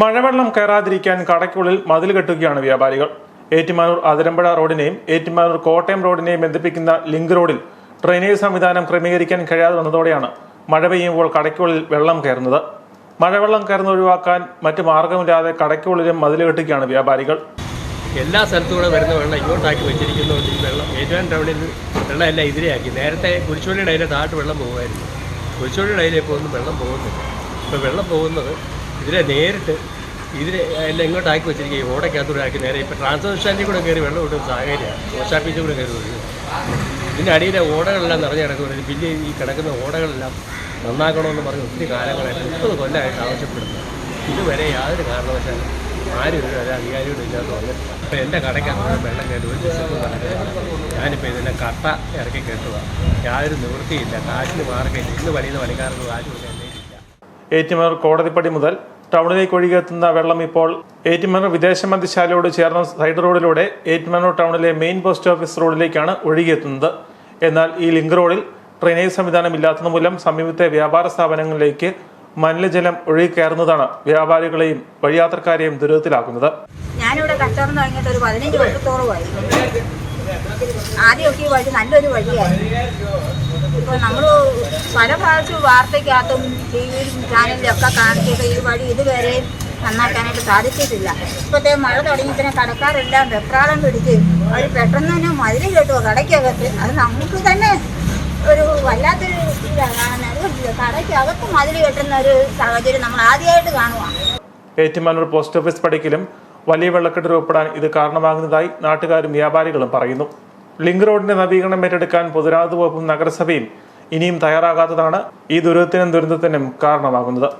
മഴവെള്ളം കയറാതിരിക്കാൻ കടയ്ക്കുള്ളിൽ മതിൽ കെട്ടുകയാണ് വ്യാപാരികൾ. ഏറ്റുമാനൂർ അതിരമ്പുഴ റോഡിനെയും ഏറ്റുമാനൂർ കോട്ടയം റോഡിനെയും ബന്ധിപ്പിക്കുന്ന ലിങ്ക് റോഡിൽ ഡ്രെയിനേജ് സംവിധാനം ക്രമീകരിക്കാൻ കഴിയാതെ വന്നതോടെയാണ് മഴ പെയ്യുമ്പോൾ കടയ്ക്കുള്ളിൽ വെള്ളം കയറുന്നത്. മഴവെള്ളം കയറുന്ന ഒഴിവാക്കാൻ മറ്റു മാർഗമില്ലാതെ കടയ്ക്കുള്ളിലും മതിൽ കെട്ടുകയാണ് വ്യാപാരികൾ. എല്ലാ സ്ഥലത്തൂടെ വരുന്ന വെള്ളം ഇങ്ങോട്ടാക്കി വെച്ചിരിക്കുന്നതുകൊണ്ട് ഈ വെള്ളം ഏറ്റുമാൻ ടൗണിൽ വെള്ളം എല്ലാം ഇതിലെയാക്കി നേരത്തെ കുരിശോളിയുടെ അതിന്റെ താഴ്ത്ത് വെള്ളം പോകുമായിരുന്നു. കുരിശോളിയുടെ അതിലെ ഇപ്പോൾ ഒന്നും വെള്ളം പോകുന്നില്ല. ഇപ്പോൾ വെള്ളം പോകുന്നത് ഇതിലെ നേരിട്ട് ഇതിനെ എല്ലാം ഇങ്ങോട്ടാക്കി വെച്ചിരിക്കുക. ഈ ഓടയ്ക്കകത്തൂടെ ആക്കി നേരെ ഇപ്പോൾ ട്രാൻസ്ഫർ സ്റ്റാൻഡിൽ കൂടെ കയറി വെള്ളം വിട്ടുന്ന സാഹചര്യമാണ് പോസ്റ്റ് ഓഫീസിൽ കൂടെ കയറി വരുന്നത് ഇതിന്റെ അടിയിലെ ഓടകളെല്ലാം നിറഞ്ഞു കിടക്കുന്നത് പിന്നെ ഈ കിടക്കുന്ന ഓടകളെല്ലാം നന്നാക്കണമെന്ന് പറഞ്ഞ് ഒത്തിരി കാലങ്ങളായിട്ട് മുപ്പത് കൊല്ലമായിട്ട് ആവശ്യപ്പെടുന്നു. ഇതുവരെ യാതൊരു കാരണവശാലും ആരും ഒരു ഒരു അധികാരിയോട് ഇല്ലാത്ത വന്നിട്ടില്ല. അപ്പോൾ എന്റെ കടയ്ക്കകത്ത് വെള്ളം കയറി ഒരു ദിവസം ഞാനിപ്പോൾ ഇതിനെ കട്ട ഇറക്കി കെട്ടുക യാതൊരു നിവൃത്തിയില്ല കാശിന് മാർഗമില്ല. ഇന്ന് വലിയ പണിക്കാർക്ക് കാശ് കൊടുക്കാൻ ഏറ്റുമാനൂർ കോടതിപ്പടി മുതൽ ടൗണിലേക്ക് ഒഴുകിയെത്തുന്ന വെള്ളം ഇപ്പോൾ ഏറ്റുമാനൂർ വിദേശ മന്ത്രിശാലയോട് ചേർന്ന സൈഡ് റോഡിലൂടെ ഏറ്റുമാനൂർ ടൗണിലെ മെയിൻ പോസ്റ്റ് ഓഫീസ് റോഡിലേക്കാണ് ഒഴുകിയെത്തുന്നത്. എന്നാൽ ഈ ലിങ്ക് റോഡിൽ ഡ്രെയിനേജ് സംവിധാനം ഇല്ലാത്തത് മൂലം സമീപത്തെ വ്യാപാര സ്ഥാപനങ്ങളിലേക്ക് മലിനജലം ഒഴുകിക്കയറുന്നതാണ് വ്യാപാരികളെയും വഴിയാത്രക്കാരെയും ദുരിതത്തിലാക്കുന്നത്. ഞാനിവിടെ കച്ചവടം തുടങ്ങിയിട്ട് ഒരു പതിനഞ്ച് വർഷത്തോളമായി. ആദ്യമൊക്കെ ഈ വഴി നല്ലൊരു വഴിയായിരുന്നു. ഇപ്പോൾ നമ്മൾ പല പ്രാവശ്യവും വാർത്തയ്ക്കകത്തും ടി വി ഒക്കെ കാണിച്ചിട്ട് ഈ വഴി ഇതുവരെയും നന്നാക്കാനായിട്ട് സാധിച്ചിട്ടില്ല. ഇപ്പോഴത്തെ മഴ തുടങ്ങിയതിനെ കടക്കാരെല്ലാം വെപ്രാളം പിടിച്ച് അവർ പെട്ടെന്ന് തന്നെ മതിൽ കേട്ടോ കടയ്ക്കകത്ത്? അത് നമുക്ക് തന്നെ ഒരു വല്ലാത്തൊരു കടയ്ക്കകത്ത് മതിൽ കെട്ടുന്ന ഒരു സാഹചര്യം നമ്മൾ ആദ്യമായിട്ട് കാണുക ഏറ്റുമാനൂർ പോസ്റ്റ് ഓഫീസ് പടിക്കലും വലിയ വെള്ളക്കെട്ട് രൂപപ്പെടാൻ ഇത് കാരണമാകുന്നതായി നാട്ടുകാരും വ്യാപാരികളും പറയുന്നു. ലിങ്ക് റോഡിന്റെ നവീകരണം ഏറ്റെടുക്കാൻ പൊതുരാതുവകുപ്പും നഗരസഭയും ഇനിയും തയ്യാറാകാത്തതാണ് ഈ ദുരിതത്തിനും ദുരന്തത്തിനും കാരണമാകുന്നത്.